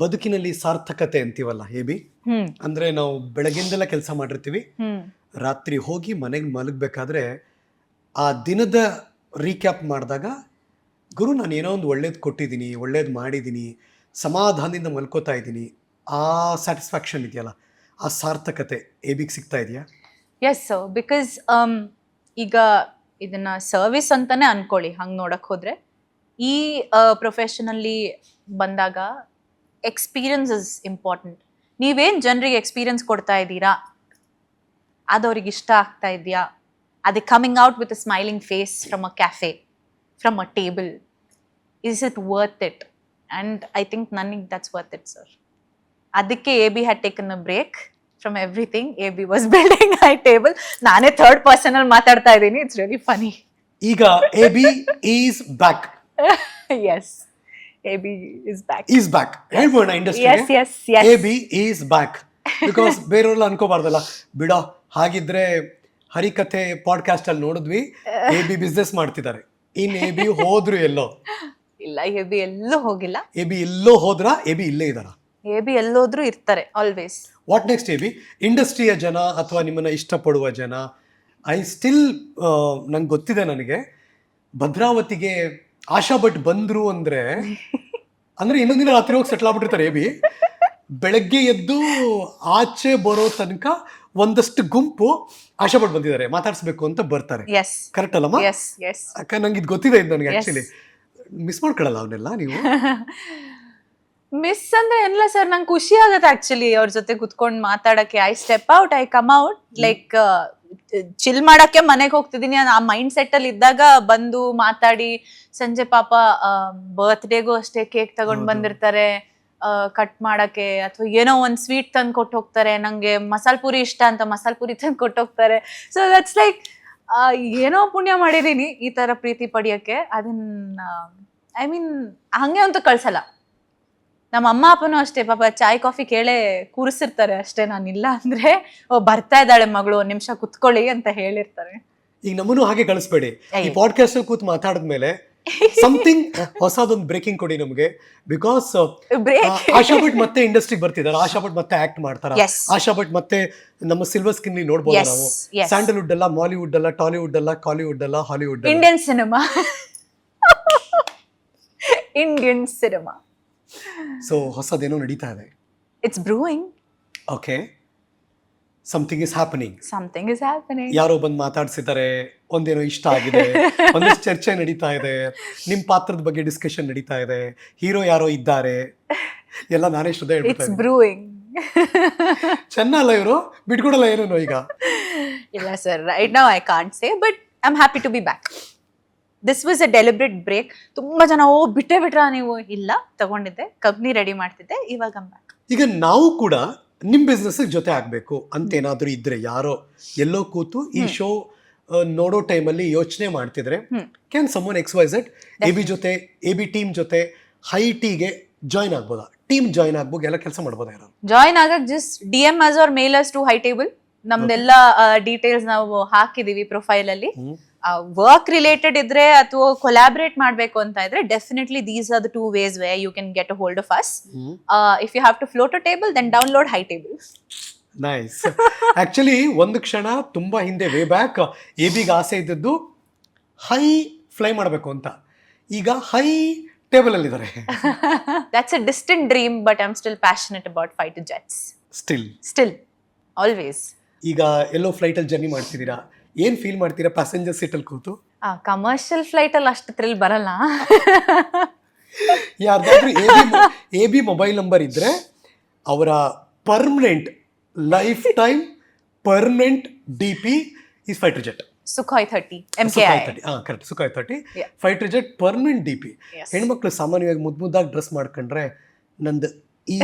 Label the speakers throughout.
Speaker 1: ಬದುಕಿನಲ್ಲಿ ಸಾರ್ಥಕತೆ ಅಂತೀವಲ್ಲ ಹೇಬಿ? ಅಂದ್ರೆ ನಾವು ಬೆಳಗಿಂದೆಲ್ಲ ಕೆಲಸ ಮಾಡಿರ್ತೀವಿ. ರಾತ್ರಿ ಹೋಗಿ ಮನೆಗೆ ಮಲಗಬೇಕಾದ್ರೆ ಆ ದಿನದ ರೀಕ್ಯಾಪ್ ಮಾಡಿದಾಗ ಗುರು ನಾನು ಏನೋ ಒಂದು ಒಳ್ಳೇದು ಕೊಟ್ಟಿದ್ದೀನಿ ಒಳ್ಳೇದು ಮಾಡಿದ್ದೀನಿ ಸಮಾಧಾನದಿಂದ ಮಲ್ಕೋತಾ ಇದ್ದೀನಿ. ಆ ಸ್ಯಾಟಿಸ್ಫ್ಯಾಕ್ಷನ್ ಇದೆಯಲ್ಲ ಆ ಸಾರ್ಥಕತೆ ಎ ಬಿಗೆ ಸಿಗ್ತಾ ಇದೆಯಾ?
Speaker 2: ಎಸ್ ಬಿಕಾಸ್ um, ಈಗ ಇದನ್ನ ಸರ್ವಿಸ್ ಅಂತಾನೆ ಅನ್ಕೊಳ್ಳಿ ಹಂಗೆ ನೋಡಕ್ ಹೋದ್ರೆ. ಈ ಪ್ರೊಫೆಷನಲ್ಲಿ ಬಂದಾಗ ಎಕ್ಸ್ಪೀರಿಯನ್ಸ್ ಇಸ್ ಇಂಪಾರ್ಟೆಂಟ್ ನೀವೇನು ಜನರಿಗೆ ಎಕ್ಸ್ಪೀರಿಯನ್ಸ್ ಕೊಡ್ತಾ ಇದ್ದೀರಾ? ಅದು ಅವ್ರಿಗೆ ಇಷ್ಟ ಆಗ್ತಾ ಇದೆಯಾ ಅದೇ coming out with a smiling face from a cafe from a table is it worth it and I think ನನಗೆ ದಟ್ಸ್ ವರ್ತ್ ಇಟ್ ಸರ್ ಅದಕ್ಕೆ A B had taken a break from everything A B was building high table ನಾನೇ third person ಅಲ್ಲಿ ಮಾತಾಡ್ತಾ ಇದ್ದೀನಿ. It's really funny
Speaker 1: ಈಗ A B is back
Speaker 2: yes A B is back
Speaker 1: is back ಹೇಳ್ಬೋಣ
Speaker 2: yes
Speaker 1: industry
Speaker 2: yes yes.
Speaker 1: A B is back because ಬೇರೆಯವ್ರೆಲ್ಲ ಅನ್ಕೋಬಾರ್ದಲ್ಲ. ಬಿಡೋ ಹಾಗಿದ್ರೆ ಹರಿಕಥೆ podcast ಅಲ್ಲಿ ನೋಡಿದ್ವಿ. ಎ ಬಿ ಬಿಸ್ನೆಸ್ ಮಾಡ್ತಿದ್ದಾರೆ. ಇನ್ ಎ ಬಿ ಹೋದ್ರು ಎಲ್ಲೋ?
Speaker 2: ಇಲ್ಲ ಎ ಬಿ ಎಲ್ಲೂ ಹೋಗಿಲ್ಲ.
Speaker 1: ಎ ಬಿ ಎಲ್ಲೋ ಹೋದ್ರ? ಎ ಬಿ ಇಲ್ಲೇ ಇದಾರ
Speaker 2: ಎ ಬಿ ಎಲ್ಲೋದ್ರೂ ಇರ್ತಾರೆ always
Speaker 1: what next A B ಇಂಡಸ್ಟ್ರಿಯ ಜನ ಅಥವಾ ನಿಮ್ಮನ್ನ ಇಷ್ಟಪಡುವ ಜನ? ಐ ಸ್ಟಿಲ್ ನಂಗೆ ಗೊತ್ತಿದೆ ನನಗೆ. ಭದ್ರಾವತಿಗೆ ಆಶಾ ಭಟ್ ಬಂದ್ರು ಅಂದ್ರೆ ಅಂದ್ರೆ ಇನ್ನೊಂದು ದಿನ ರಾತ್ರಿ ಹೋಗಿ ಸೆಟ್ಲ್ ಆಗ್ಬಿಟ್ಟಿರ್ತಾರೆ ಎ ಬಿ. ಬೆಳಗ್ಗೆ ಎದ್ದು ಆಚೆ ಬರೋ ತನಕ ಒಂದಷ್ಟು ಗುಂಪು ಆಶಾ ಭಟ್ ಬಂದಿದ್ದಾರೆ ಮಾತಾಡಿಸ್ಬೇಕು ಅಂತ ಬರ್ತಾರೆ. ಕರೆಕ್ಟ್ ಅಲ್ಲಮ್ಮ? ಅಕ್ಕ ನಂಗೆ ಇದು ಗೊತ್ತಿದೆ ಇದು ನನಗೆ. ಆಕ್ಚುಲಿ ಮಿಸ್ ಮಾಡ್ಕೊಳ್ಳಲ್ಲ ಅವನ್ನೆಲ್ಲ ನೀವು?
Speaker 2: ಮಿಸ್ ಅಂದ್ರೆ ಏನಿಲ್ಲ ಸರ್ ನಂಗೆ ಖುಷಿ ಆಗತ್ತೆ ಆಕ್ಚುಲಿ ಅವ್ರ ಜೊತೆ ಕುತ್ಕೊಂಡು ಮಾತಾಡಕ್ಕೆ. I step out I come out like chill ಮಾಡಕ್ಕೆ ಮನೆಗೆ ಹೋಗ್ತಿದೀನಿ. ಆ ಮೈಂಡ್ ಸೆಟ್ ಅಲ್ಲಿ ಇದ್ದಾಗ ಬಂದು ಮಾತಾಡಿ ಸಂಜೆ ಪಾಪ ಬರ್ತ್ಡೇಗೂ ಅಷ್ಟೇ ಕೇಕ್ ತಗೊಂಡ್ ಬಂದಿರ್ತಾರೆ. ಕಟ್ ಮಾಡಕ್ಕೆ ಅಥವಾ ಏನೋ ಒಂದ್ ಸ್ವೀಟ್ ತಂದು ಕೊಟ್ಟು ಹೋಗ್ತಾರೆ ನಂಗೆ ಮಸಾಲ್ ಪುರಿ ಇಷ್ಟ ಅಂತ ಮಸಾಲ್ ಪುರಿ ತಂದು ಕೊಟ್ಟು ಹೋಗ್ತಾರೆ ಸೊ ದಟ್ಸ್ ಲೈಕ್ ಏನೋ ಪುಣ್ಯ ಮಾಡಿದೀನಿ ಈ ತರ ಪ್ರೀತಿ ಪಡಿಯಕ್ಕೆ. ಅದನ್ನ ಐ ಮೀನ್ ಹಂಗೆ ಅಂತೂ ಕಳ್ಸಲ್ಲ. ನಮ್ಮ ಅಮ್ಮ ಅಪ್ಪನೂ ಅಷ್ಟೇ ಪಾಪ ಚಾಯ್ ಕಾಫಿ ಕೇಳೇ ಕೂರಿಸಿರ್ತಾರೆ ಅಷ್ಟೇ. ನಾನಿಲ್ಲ ಅಂದ್ರೆ ಓ ಬರ್ತಾ ಇದ್ದಾಳೆ ಮಗಳು ಒಂದ್ ನಿಮಿಷ ಕುತ್ಕೊಳ್ಳಿ ಅಂತ ಹೇಳಿರ್ತಾರೆ.
Speaker 1: ಈಗ ನಮ್ಮನ್ನು ಹಾಗೆ ಕಳಿಸ್ಬೇಡಿ. ಈ. ಪಾಡ್ಕಾಸ್ಟ್ ಅಲ್ಲಿ ಕೂತ್ ಮಾತಾಡಿದ್ಮೇಲೆ ಸಮಥಿಂಗ್ ಹೊಸದೊಂದು ಬ್ರೇಕಿಂಗ್ ಕೊಡಿ ನಮಗೆ. ಬಿಕಾಸ್ ಆಶಾ ಭಟ್ ಮತ್ತೆ ಇಂಡಸ್ಟ್ರಿಗೆ ಬರ್ತಿದ್ದಾರೆ. ಆಶಾ ಭಟ್ ಮತ್ತೆ ಆಕ್ಟ್ ಮಾಡ್ತಾರೆ. ಆಶಾ ಭಟ್ ಮತ್ತೆ ನಮ್ಮ ಸಿಲ್ವರ್ ಸ್ಕಿನ್ ನೋಡ್ಬೋದು
Speaker 2: Yes,
Speaker 1: ನಾವು? ಸ್ಯಾಂಡಲ್ವುಡ್ ಅಲ್ಲ ಮಾಲಿವುಡ್ ಅಲ್ಲ ಟಾಲಿವುಡ್ ಅಲ್ಲ ಕಾಲಿವುಡ್ ಅಲ್ಲ ಹಾಲಿವುಡ್ ಅಲ್ಲ.
Speaker 2: Indian cinema Indian cinema
Speaker 1: so ಹೊಸದೇನೋ ನಡೀತಾ ಇದೆ.
Speaker 2: It's brewing
Speaker 1: okay something is happening
Speaker 2: something is happening
Speaker 1: ಯಾರೋ ಬಂದು ಮಾತಾಡ್ಸಿದ್ದಾರೆ ಒಂದೇನೋ ಇಷ್ಟ ಆಗಿದೆ ಒಂದಿಷ್ಟು ಚರ್ಚೆ ನಡೀತಾ ಇದೆ ನಿಮ್ಮ ಪಾತ್ರದ ಬಗ್ಗೆ ಡಿಸ್ಕಷನ್ ನಡೀತಾ ಇದೆ ಹೀರೋ ಯಾರೋ ಇದ್ದಾರೆ ಎಲ್ಲ ನಾನೇ ಶ್ರದ್ಧೆ ಹೇಳ್ಬಿಡ್ತಾ
Speaker 2: ಇಟ್ಸ್ ಬ್ರೂಯಿಂಗ್
Speaker 1: ಚೆನ್ನಲ್ಲ ಇವರು ಬಿಟ್ಕೊಡಲ್ಲ ಏನೇನೋ ಈಗ.
Speaker 2: ಇಲ್ಲ sir right now I can't say but I am happy to be back this was a deliberate break ತುಂಬಾ ಜನ ಓ ಬಿಟ್ಟೆ ಬಿಟ್ರ ನೀವು? ಇಲ್ಲ ತಗೊಂಡಿದ್ದೆ. ಕಂಪ್ನಿ ರೆಡಿ ಮಾಡ್ತಿದ್ದೆ. ಇವಾಗ ಬ್ಯಾಕ್
Speaker 1: ಈಗ ನಾವು ಕೂಡ ನಿಮ್ಮ ಬಿಸ್ನೆಸ್ ಜೊತೆ ಆಗಬೇಕು ಅಂತ ಏನಾದ್ರೂ ಇದ್ರೆ ಯಾರೋ ಎಲ್ಲೋ ಕೂತು ಈ ಶೋ ನೋಡೋ ಟೈಮಲ್ಲಿ ಯೋಚನೆ ಮಾಡ್ತಿದ್ರೆ. Can someone X Y Z A B ಜೊತೆ ಎ ಬಿ ಟೀಮ್ ಜೊತೆ ಹೈ ಟೀಗೆ ಜಾಯ್ನ್ ಆಗ್ಬೋದಾ? ಟೀಮ್ ಜಾಯ್ನ್ ಆಗ್ಬೋದು ಎಲ್ಲ ಕೆಲಸ ಮಾಡ್ಬೋದಾ ಯಾರು?
Speaker 2: ಜಾಯ್ನ್ ಆಗಕ್ just D M us or us to high table ನಮ್ದೆಲ್ಲ ಡೀಟೇಲ್ಸ್ ನಾವು ಹಾಕಿದೀವಿ ಪ್ರೊಫೈಲ್ ಅಲ್ಲಿ. ವರ್ಕ್ ರಿಲೇಟೆಡ್ ಇದ್ರೆ ಅಥವಾ ಕೊಲಾಬ್ರೇಟ್ ಮಾಡಬೇಕು ಅಂತ ಇದ್ರೆ definitely these are the two ways way you can get a hold of us if you have to float a table then download high table
Speaker 1: nice actually ಒಂದು ಕ್ಷಣ ತುಂಬಾ ಹಿಂದೆ ವೇ ಬ್ಯಾಕ್ ಎ ಬಿಗೆ ಆಸೆ ಇದ್ದದ್ದು ಹೈ ಫ್ಲೈ ಮಾಡಬೇಕು ಅಂತ. ಈಗ ಹೈ ಟೇಬಲ್ ಅಲ್ಲಿ ಇದ್ದಾರೆ.
Speaker 2: That's a distant dream but I am still passionate about fight jets
Speaker 1: still
Speaker 2: still always
Speaker 1: ಈಗ ಎಲ್ಲೋ ಫ್ಲೈಟ್ ಅಲ್ಲಿ ಜರ್ನಿ ಮಾಡ್ತಿದ್ದೀರಾ? ಏನ್ ಫೀಲ್ ಮಾಡ್ತೀರಾ ಪ್ಯಾಸೆಂಜರ್ ಸೀಟ್ ಅಲ್ಲಿ ಕೂತು?
Speaker 2: ಕಮರ್ಷಿಯಲ್ ಫ್ಲೈಟ್ ಅಲ್ಲಿ ಅಷ್ಟು ಥ್ರಿಲ್ ಬರಲ್ಲ.
Speaker 1: ಯಾರ್ದಾದ್ರೂ A B A B mobile number ಇದ್ರೆ ಅವರ permanent life time permanent D P is fighter jet
Speaker 2: Sukhoi thirty M K I
Speaker 1: thirty ಹಾಂ correct Sukhoi
Speaker 2: Yeah.
Speaker 1: Fighter jet permanent D P ಹೆಣ್ಮಕ್ಳು ಸಾಮಾನ್ಯವಾಗಿ ಮುದ್ದು ಮುದ್ದಾಗಿ ಡ್ರೆಸ್ ಮಾಡ್ಕೊಂಡ್ರೆ ನಂದು ಈ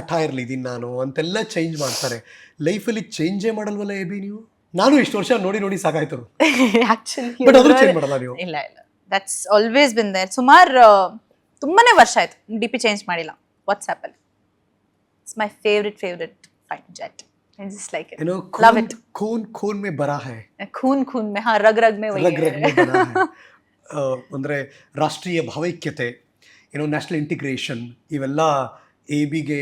Speaker 1: ಅಟೈರ್ಲಿ ಇದೀನಿ ನಾನು ಅಂತೆಲ್ಲ ಚೇಂಜ್ ಮಾಡ್ತಾರೆ. ಲೈಫಲ್ಲಿ ಚೇಂಜೇ ಮಾಡಲ್ವಲ್ಲ ಎ ಬಿ ನೀವು? ನಾನು ಇಷ್ಟು ವರ್ಷ ನೋಡಿ ನೋಡಿ ಸಾಕಾಯ್ತು
Speaker 2: ಆಕ್ಚುಲಿ
Speaker 1: ಬಟ್ ಅದ್ರ ಚೇಂಜ್ ಮಾಡಲ್ಲ ನೀವು.
Speaker 2: ಇಲ್ಲ ಇಲ್ಲ. ದಟ್ಸ್ ಆಲ್ವೇಸ್ ಬಿನ್ ದೇರ್ ಸುಮಾರು ತುಂಬಾನೇ ವರ್ಷ ಆಯ್ತು. ಡಿ ಪಿ ಚೇಂಜ್ ಮಾಡಿಲ್ಲ. ವಾಟ್ಸ್ಆಪ್ ಅಲ್ಲಿ. It's my favourite favourite fight jet just like
Speaker 1: no
Speaker 2: Love it.
Speaker 1: ಖೂನ್ ಖೂನ್ ಮೇ ಬರಾ ಹೈ.
Speaker 2: ಖೂನ್ ಖೂನ್ ಮೇ ಹಾ ರಗ್ ರಗ್ ಮೇ
Speaker 1: ರಗ್ ರಗ್ ಮೇ ಬರಾ ಹೈ. ಆ, ಅಂದ್ರೆ ರಾಷ್ಟ್ರೀಯ ಭಾವೈಕ್ಯತೆ ಏನೋ ನ್ಯಾಷನಲ್ ಇಂಟಿಗ್ರೇಷನ್ ಇವೆಲ್ಲ ಎ ಬಿಗೆ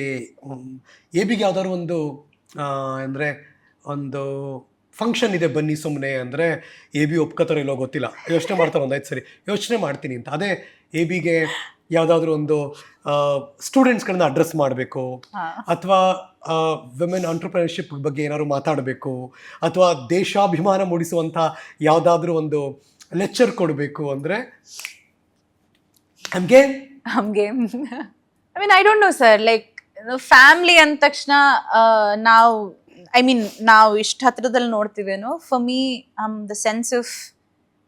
Speaker 1: ಎ ಬಿಗೆ ಯಾವ್ದಾದ್ರು ಒಂದು ಅಂದ್ರೆ ಒಂದು ಫಂಕ್ಷನ್ ಇದೆ ಬನ್ನಿ ಸುಮ್ಮನೆ ಅಂದರೆ ಎ ಬಿ ಒಪ್ಕೋತಾರೋ ಇಲ್ಲೋ ಗೊತ್ತಿಲ್ಲ. ಯೋಚನೆ ಮಾಡ್ತಾರೆ ಒಂದು ಐದು ಸರಿ. ಯೋಚನೆ ಮಾಡ್ತೀನಿ ಅಂತ. ಅದೇ ಎ ಬಿಗೆ ಯಾವುದಾದ್ರೂ ಒಂದು ಸ್ಟೂಡೆಂಟ್ಸ್ಗಳನ್ನ ಅಡ್ರೆಸ್ ಮಾಡಬೇಕು. ಅಥವಾ ವಿಮೆನ್ ಆಂಟ್ರಪ್ರಿನರ್ಶಿಪ್ ಬಗ್ಗೆ ಏನಾದ್ರು ಮಾತಾಡಬೇಕು. ಅಥವಾ ದೇಶಾಭಿಮಾನ ಮೂಡಿಸುವಂಥ ಯಾವುದಾದ್ರೂ ಒಂದು ಲೆಕ್ಚರ್ ಕೊಡಬೇಕು ಅಂದರೆ ಹಮ್ಗೆ
Speaker 2: ಹಮ್ಗೆ I mean I don't know sir like family ಅಂದ ತಕ್ಷಣ ನಾವು ಐ ಮೀನ್ ನಾವು ಇಷ್ಟು ಹತ್ರದಲ್ಲಿ ನೋಡ್ತೀವೇನೋ for me um the sense of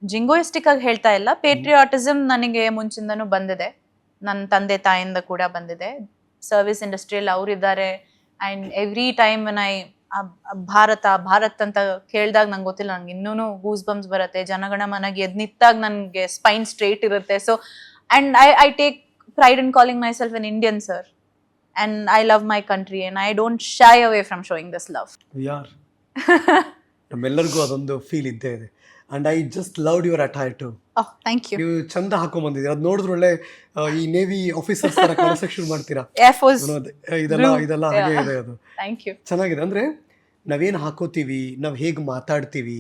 Speaker 2: jingoistic ಆಗಿ ಹೇಳ್ತಾ ಇಲ್ಲ. ಪೇಟ್ರಿಯಾಟಿಸಮ್ ನನಗೆ ಮುಂಚಿಂದನೂ ಬಂದಿದೆ. ನನ್ನ ತಂದೆ ತಾಯಿಂದ ಕೂಡ ಬಂದಿದೆ. ಸರ್ವಿಸ್ ಇಂಡಸ್ಟ್ರಿಯಲ್ಲಿ ಅವರಿದ್ದಾರೆ and every time I Bharata, Bharat ಅಂತ ಕೇಳಿದಾಗ ನಂಗೆ ಗೊತ್ತಿಲ್ಲ, ನಂಗೆ ಇನ್ನೂ ಗೂಸ್ ಬಂಬ್ಸ್ ಬರುತ್ತೆ. ಜನಗಣ ಮನಗೆ ಎದ್ ನಿಂತಾಗ ನನಗೆ ಸ್ಪೈನ್ ಸ್ಟ್ರೇಟ್ ಇರುತ್ತೆ. So and I I take pride in calling myself an Indian sir. And I love my country and I don't shy away from showing this love.
Speaker 1: We are. ನಮ್ಮೆಲ್ಲರಿಗೂ ಅದೊಂದು feel ಇದ್ದೇ ಇದೆ and I just loved your attire too
Speaker 2: Oh, thank you.
Speaker 1: ನೀವು ಚಂದ ಹಾಕೊಂಡ್ ಅದು ನೋಡಿದ್ರೆ ಒಳ್ಳೆ ಆ, ಈ ನೇವಿ ಆಫೀಸರ್ಸ್ ತರ ಕಾಣಿಸಕ್ ಶುರು ಮಾಡ್ತೀರಾ
Speaker 2: Air Force.
Speaker 1: ಅನ್ನೋದು, ಇದೆಲ್ಲ
Speaker 2: Blue.
Speaker 1: ಇದೆಲ್ಲ ಹಾಗೆ
Speaker 2: Yeah.
Speaker 1: ಇದೆ ಅದು
Speaker 2: Thank you.
Speaker 1: ಚೆನ್ನಾಗಿದೆ ಅಂದ್ರೆ ನಾವೇನು ಹಾಕೋತೀವಿ ನಾವು ಹೇಗೆ ಮಾತಾಡ್ತೀವಿ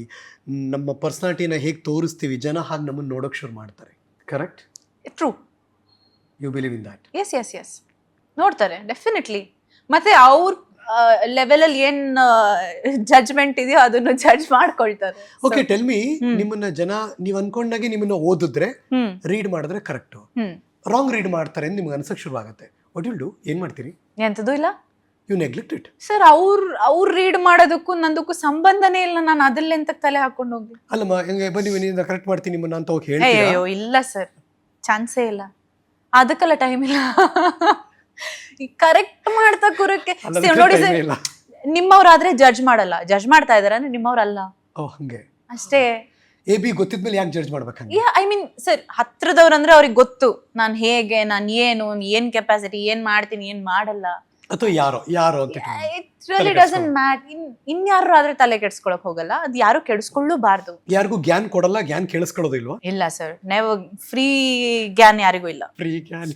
Speaker 1: ನಮ್ಮ ಪರ್ಸ್ನಾಲಿಟಿನ ಹೇಗೆ ತೋರಿಸ್ತೀವಿ ಜನ ಹಾಗೆ ನಮ್ಮನ್ನು ನೋಡೋಕೆ ಶುರು ಮಾಡ್ತಾರೆ correct
Speaker 2: true
Speaker 1: you believe in that
Speaker 2: yes yes yes ನೋಡ್ತಾರೆ ಡೆಫಿನೆಟ್ಲಿ ಮತ್ತೆ ಅವ್ರ ಲೆವೆಲಲ್ಲಿ ಏನ್ ಜಡ್ಜ್ಮೆಂಟ್ ಇದೆಯೋ ಅದನ್ನು ಜಡ್ಜ್ ಮಾಡ್ಕೊಳ್ತಾರೆ.
Speaker 1: ಓಕೆ ಟೆಲ್ ಮಿ ನಿಮ್ಮನ್ನ ಜನ ನೀವು ಅನ್ಕೊಂಡಾಗೆ ನಿಮ್ಮನ್ನ ಓದಿದ್ರೆ ರೀಡ್ ಮಾಡಿದ್ರೆ ಕರೆಕ್ಟ್ ರಾಂಗ್ ರೀಡ್ ಮಾಡ್ತಾರೆ ಅಂತ ನಿಮ್ಗೆ ಅನ್ಸಕ್ ಶುರು ಆಗುತ್ತೆ ವಾಟ್ ವಿಲ್ ಡು ಏನು ಮಾಡ್ತೀರಿ?
Speaker 2: ಎಂಥದ್ದು ಇಲ್ಲ.
Speaker 1: ಯು ನೆಗ್ಲೆಕ್ಟ್ ಇಟ್
Speaker 2: ಸರ್ ಅವ್ರ ಅವ್ರು ರೀಡ್ ಮಾಡೋದಕ್ಕೂ ನಂದಕ್ಕೂ ಸಂಬಂಧನೇ ಇಲ್ಲ. ನಾನು ಅದಲ್ಲೆಂತ ತಲೆ ಹಾಕೊಂಡು ಹೋಗಿ
Speaker 1: ಅಲ್ಲಮ್ಮ ಹೆಂಗೆ ಬನ್ನಿ ಬನ್ನಿ ಕರೆಕ್ಟ್ ಮಾಡ್ತೀನಿ ನಿಮ್ಮನ್ನ ಅಂತ ಹೋಗಿ ಹೇಳಿ
Speaker 2: ಅಯ್ಯೋ ಇಲ್ಲ ಸರ್ ಚಾನ್ಸೇ ಇಲ್ಲ. ಅದಕ್ಕೆಲ್ಲ ಟೈಮ್ ಇಲ್ಲ. ಕರೆಕ್ಟ್ ಮಾಡ್ತಾ ಕೂರಕ್ಕೆ ನೋಡಿ ನಿಮ್ಮವ್ರಾದ್ರೆ ಜಡ್ಜ್ ಮಾಡಲ್ಲ. ಜಡ್ಜ್ ಮಾಡ್ತಾ ಇದಾರೆ ಅಂದ್ರೆ ನಿಮ್ಮವ್ರಲ್ಲ.
Speaker 1: ಹಂಗೆ.
Speaker 2: ಅಷ್ಟೇ.
Speaker 1: ಎ ಬಿ ಗೊತ್ತಿದ್ಮೇಲೆ ಯಾಕೆ ಜಡ್ಜ್ ಮಾಡ್ಬೇಕಂಗೆ
Speaker 2: ಐ ಮೀನ್ ಸರ್ ಹತ್ರದವ್ರಂದ್ರೆ ಅವ್ರಿಗೆ ಗೊತ್ತು. ನಾನು ಹೇಗೆ ನಾನು ಏನು ಏನು ಕೆಪಾಸಿಟಿ ಏನು ಮಾಡ್ತೀನಿ ಏನು ಮಾಡಲ್ಲ.
Speaker 1: ಅಥವಾ ಯಾರೋ ಯಾರೋ ಅಂತ.
Speaker 2: ಇಟ್ ರಿಯಲಿ ಡಸಂಟ್ ಮ್ಯಾಟ್ ಇನ್ ಇನ್ಯಾರು ಆದ್ರೆ ತಲೆ ಕೆಡ್ಸ್ಕೊಳಕ್ ಹೋಗಲ್ಲ. ಅದು ಯಾರು ಕೆಡಿಸ್ಕೊಳ್ಳಬಾರ್ದು.
Speaker 1: ಯಾರಿಗೂ ಜ್ಞಾನ ಕೊಡಲ್ಲ ಜ್ಞಾನ ಕೇಳಿಸ್ಕೊಳ್ಳೋದಿಲ್ವಾ
Speaker 2: ಇಲ್ಲ ಸರ್ ನೆವ ಫ್ರೀ ಜ್ಞಾನ ಯಾರಿಗೂ ಇಲ್ಲ.
Speaker 1: ಫ್ರೀ ಜ್ಞಾನ.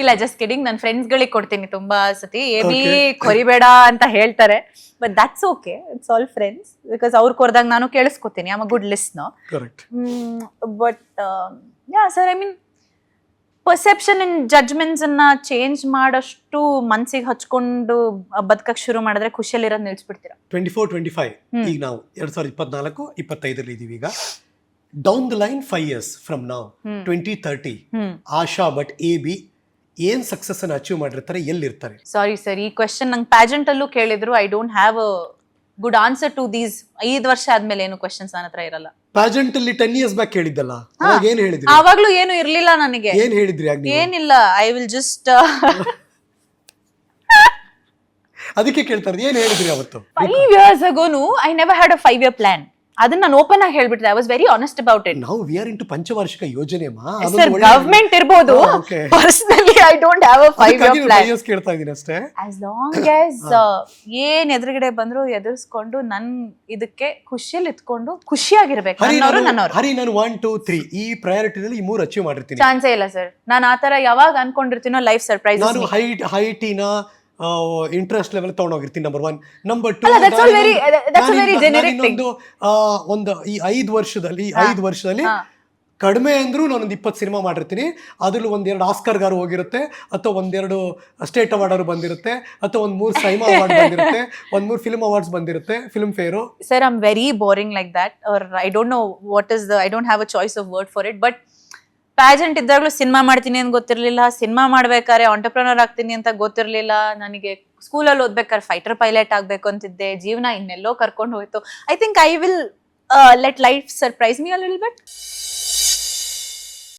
Speaker 2: ಇಲ್ಲ ಜಸ್ಟ್ ಕಿಡಿಂಗ್ ನನ್ನ ಫ್ರೆಂಡ್ಸ್ಗಳಿಗೆ ಕೊಡ್ತೀನಿ ತುಂಬಾ ಸತಿ. ಎ ಬಿ ಕೊರಿಬೇಡ ಅಂತ ಹೇಳ್ತಾರೆ. But that's okay it's all friends because ಅವ್ರು ಕೊರ್ದಾಗ ನಾನು ಕೇಳಿಸ್ಕೊತೀನಿ. Am a good listener
Speaker 1: correct
Speaker 2: but yeah sir I mean perception and judgements ಅನ್ನ ಚೇಂಜ್ ಮಾಡಷ್ಟು ಮನ್ಸಿಗೆ ಹಚ್ಕೊಂಡು ಬದುಕಕ್ ಶುರು ಮಾಡಿದ್ರೆ ಖುಷಿಯಲ್ಲಿರೋದು ನಿಲ್ಸ್ಬಿಡ್ತೀರಾ?
Speaker 1: ಟ್ವೆಂಟಿ ಫೋರ್ ಟ್ವೆಂಟಿ ಫೈವ್ ಈಗ ನಾವು ಎರಡ್ ಸಾವಿರದ ಇಪ್ಪತ್ನಾಲ್ಕು ಇಪ್ಪತ್ತೈದರಲ್ಲಿ ಇದೀವಿ ಈಗ. Down the line five years from ನಾವು. Twenty thirty Asha but A B ಏನ್ ಸಕ್ಸಸ್ ಅನ್ನು ಅಚೀವ್ ಮಾಡಿರ್ತಾರೆ ಎಲ್ಲಿರ್ತಾರೆ?
Speaker 2: ಸಾರಿ ಸರ್ ಈ ಕ್ವೆಶನ್ ನಂಗೆ ಪ್ಯಾಜೆಂಟ್ ಅಲ್ಲೂ ಕೇಳಿದ್ರು I don't have a good answer to these ಐದು ವರ್ಷ ಆದ್ಮೇಲೆ ಏನು ಕ್ವೆಶನ್ಸ್ ನನ್ನ ಹತ್ರ ಇರಲ್ಲ.
Speaker 1: ಪ್ಯಾಜೆಂಟ್ ಅಲ್ಲಿ ಟೆನ್ ಇಯರ್ಸ್ ಬ್ಯಾಕ್ ಹೇಳಿದ್ದಲ್ಲ. ಅವಾಗ ಏನ್ ಹೇಳಿದ್ರಿ?
Speaker 2: ಆವಾಗ್ಲೂ ಏನು ಇರ್ಲಿಲ್ಲ ನನಗೆ.
Speaker 1: ಏನ್ ಹೇಳಿದ್ರಿ ಆಗ ನೀವು?
Speaker 2: ಏನಿಲ್ಲ ಐ ವಿಲ್ ಜಸ್ಟ್
Speaker 1: ಅದಕ್ಕೆ ಕೇಳ್ತಾರೆ ಏನ್ ಹೇಳಿದ್ರಿ ಅವತ್ತು?
Speaker 2: Five years ago I never had a five year plan ಅದನ್ನ ನಾನು ಓಪನ್ ಆಗಿ ಹೇಳ್ಬಿಟ್ಟಿದೆ I was very honest about it
Speaker 1: now we are into ಪಂಚವಾರ್ಷಿಕ ಯೋಜನೆ
Speaker 2: ಸರ್ ಗವರ್ಮೆಂಟ್ ಇರ್ಬೋದು.
Speaker 1: ಹಾ, okay.
Speaker 2: Personally I don't have a five year plan
Speaker 1: years ಕೇಳ್ತಾ ಇದೀನಿ ಅಷ್ಟೇ.
Speaker 2: As long as ಏನ್ ಎದುರುಗಡೆ ಬಂದ್ರು ಎದುರಿಸ್ಕೊಂಡು ನನ್ ಇದಕ್ಕೆ ಖುಷಿಯಲ್ಲಿ ಇತ್ಕೊಂಡು ಖುಷಿಯಾಗಿರ್ಬೇಕು.
Speaker 1: ಹರಿ
Speaker 2: ನನ್ನವರು
Speaker 1: ನಾನು
Speaker 2: ನನ್ನವರು.
Speaker 1: ಹರಿ ನಾನು ಒನ್ ಟೂ ತ್ರೀ ಈ ಪ್ರಯಾರಿಟಿನಲ್ಲಿ ಈ ಮೂರು ಅಚೀವ್ ಮಾಡಿರ್ತೀನಿ.
Speaker 2: ಚಾನ್ಸೇ ಇಲ್ಲ ಸರ್ ನಾನು ಆತರ ಯಾವಾಗ ಅನ್ಕೊಂಡಿರ್ತೀನೋ ಲೈಫ್ ಸರ್ಪ್ರೈಸ್
Speaker 1: ನಾನು ಹೈಟ್ ಹೈಟಿನ ಇಂಟ್ರೆಸ್ಟ್ ಲೆವೆಲ್ ತಗೊಂಡೋಗಿರ್ತೀನಿ ನಂಬರ್ ಒನ್ ನಂಬರ್ ಟು
Speaker 2: ಅಲ್ಲ, that's all very- that's a very generic thing.
Speaker 1: ಒಂದು ಈ ಐದು ವರ್ಷದಲ್ಲಿ ಈ ಐದು ವರ್ಷದಲ್ಲಿ ಕಡಿಮೆ ಅಂದ್ರೂ ನಾನೊಂದು ಇಪ್ಪತ್ತು ಸಿನಿಮಾ ಮಾಡಿರ್ತೀನಿ. ಅದ್ರಲ್ಲಿ ಒಂದೆರಡು ಆಸ್ಕರ್ಗಾರು ಹೋಗಿರುತ್ತೆ ಅಥವಾ ಒಂದೆರಡು ಸ್ಟೇಟ್ ಅವಾರ್ಡ್ ಬಂದಿರುತ್ತೆ ಅಥವಾ ಒಂದ್ ಮೂರು ಸೈಮಾ ಅವಾರ್ಡ್ ಬಂದಿರುತ್ತೆ ಒಂದ್ ಮೂರು ಫಿಲ್ಮ್ ಅವಾರ್ಡ್ಸ್ ಬಂದಿರುತ್ತೆ Filmfare
Speaker 2: sir am very boring like that or I don't know what is the I don't have a choice of word for it but pageant ಇದ್ದಾಗಲೂ ಸಿನಿಮಾ ಮಾಡ್ತೀನಿ ಅಂತ ಗೊತ್ತಿರಲಿಲ್ಲ. ಸಿನಿಮಾ ಮಾಡ್ಬೇಕಾದ್ರೆ ಆಂಟರ್ಪ್ರನರ್ ಆಗ್ತೀನಿ ಅಂತ ಗೊತ್ತಿರಲಿಲ್ಲ. ನನಗೆ ಸ್ಕೂಲಲ್ಲಿ ಓದ್ಬೇಕಾದ್ರೆ ಫೈಟರ್ ಪೈಲಟ್ ಆಗಬೇಕು ಅಂತಿದ್ದೆ. ಜೀವನ ಇನ್ನೆಲ್ಲೋ ಕರ್ಕೊಂಡು ಹೋಯ್ತು. I think I will let life surprise me a but